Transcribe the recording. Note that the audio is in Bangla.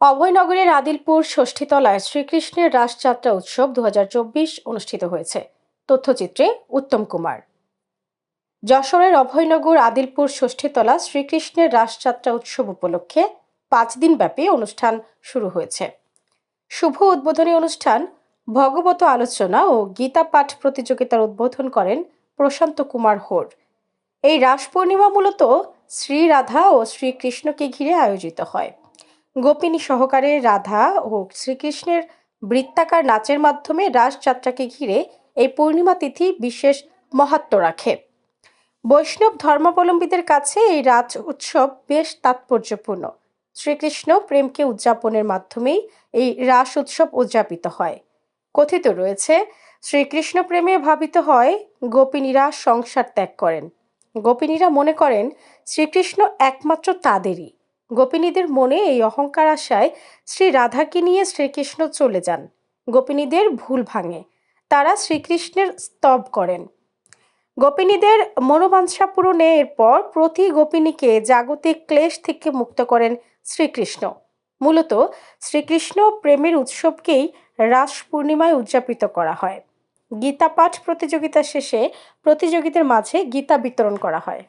অভয়নগরের আদিলপুর ষষ্ঠীতলায় শ্রীকৃষ্ণের রাসযাত্রা উৎসব দু হাজার চব্বিশ অনুষ্ঠিত হয়েছে। তথ্যচিত্রে উত্তম কুমার। যশোরের অভয়নগর আদিলপুর ষষ্ঠীতলা শ্রীকৃষ্ণের রাসযাত্রা উৎসব উপলক্ষে পাঁচ দিন ব্যাপী অনুষ্ঠান শুরু হয়েছে। শুভ উদ্বোধনী অনুষ্ঠান, ভগবত আলোচনা ও গীতা পাঠ প্রতিযোগিতার উদ্বোধন করেন প্রশান্ত কুমার হোর। এই রাস পূর্ণিমা মূলত শ্রী রাধা ও শ্রীকৃষ্ণকে ঘিরে আয়োজিত হয়। গোপিনী সহকারে রাধা ও শ্রীকৃষ্ণের বৃত্তাকার নাচের মাধ্যমে রাসযাত্রাকে ঘিরে এই পূর্ণিমা তিথি বিশেষ মহাত্ম রাখে। বৈষ্ণব ধর্মাবলম্বীদের কাছে এই রাজ উৎসব বেশ তাৎপর্যপূর্ণ। শ্রীকৃষ্ণ প্রেমকে উদযাপনের মাধ্যমেই এই রাস উৎসব উদযাপিত হয়। কথিত রয়েছে, শ্রীকৃষ্ণ প্রেমে ভাবিত হয় গোপিনীরা সংসার ত্যাগ করেন। গোপিনীরা মনে করেন, শ্রীকৃষ্ণ একমাত্র তাদেরই। গোপিনীদের মনে এই অহংকার আশায় শ্রী রাধাকে নিয়ে শ্রীকৃষ্ণ চলে যান। গোপিনীদের ভুল ভাঙে। তারা শ্রীকৃষ্ণের স্তব করেন। গোপিনীদের মনোবাঞ্ছা পূরণে এরপর প্রতি গোপিনীকে জাগতিক ক্লেশ থেকে মুক্ত করেন শ্রীকৃষ্ণ। মূলত শ্রীকৃষ্ণ প্রেমের উৎসবকেই রাস পূর্ণিমায় উদযাপিত করা হয়। গীতা পাঠ প্রতিযোগিতা শেষে প্রতিযোগীদের মাঝে গীতা বিতরণ করা হয়।